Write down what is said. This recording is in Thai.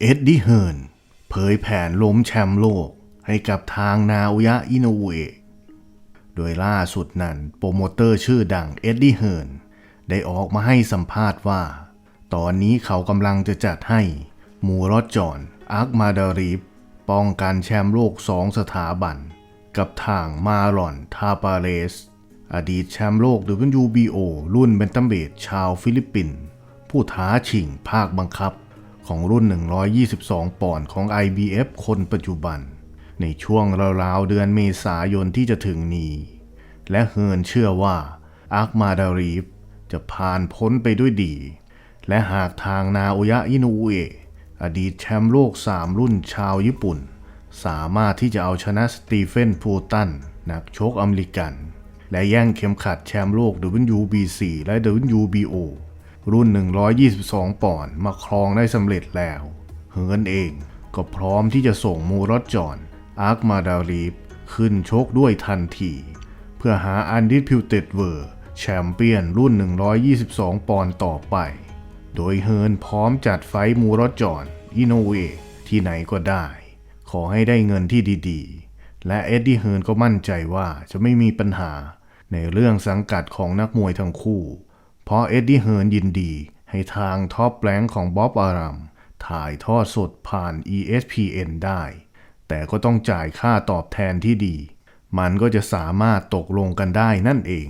เอ็ดดี้เฮิร์นเผยแผนล้มแชมป์โลกให้กับทางนาอุยะอินโนเวะโดยล่าสุดนั้นโปรโมเตอร์ชื่อดังเอ็ดดี้เฮิร์นได้ออกมาให้สัมภาษณ์ว่า ตอนนี้เขากำลังจะจัดให้ มูรอดจอนอาร์คมาดารีฟป้องกันแชมป์โลกสองสถาบัน กับทางมารอนทาปาเรส อดีตแชมป์โลก WBO รุ่นเบนตัมเบดชาวฟิลิปปินส์ผู้ท้าชิงภาคบังคับ ของรุ่น 122 ปอนด์ของ IBF คนปัจจุบัน ในช่วงราวๆเดือนเมษายนที่จะถึงนี้ และเฮิร์นเชื่อว่าอาร์คมาดารีฟจะผ่านพ้นไปด้วยดี และหากทางนาโอยะอินุเอะอดีตแชมป์โลก 3 รุ่นชาวญี่ปุ่น สามารถที่จะเอาชนะสตีเฟนพูตัน นักชกอเมริกัน และแย่งเข็มขัดแชมป์โลก WBC และ WBO รุ่น 122 ปอนด์มาครองได้สำเร็จแล้ว เฮิร์นเองก็พร้อมที่จะส่งมูรอดจอนอาร์คมาดารีฟขึ้นชกด้วยทันที เพื่อหาอันดิพิวเต็ดเวอร์แชมเปี้ยนรุ่น 122 ปอนด์ต่อไป โดยเฮิร์นพร้อมจัดไฟมูรอดจอนอินโนเวที่ไหนก็ได้ ขอให้ได้เงินที่ดีๆ และเอ็ดดี้เฮิร์นก็มั่นใจว่าจะไม่มีปัญหาในเรื่องสังกัดของนักมวยทั้งคู่ เพราะเอ็ดดี้เฮิร์นยินดี ให้ทางท็อปแรงของบ๊อบอารัมถ่ายทอดสดผ่าน ESPN ได้ แต่ก็ต้องจ่ายค่าตอบแทนที่ดี มันก็จะสามารถตกลงกันได้นั่นเอง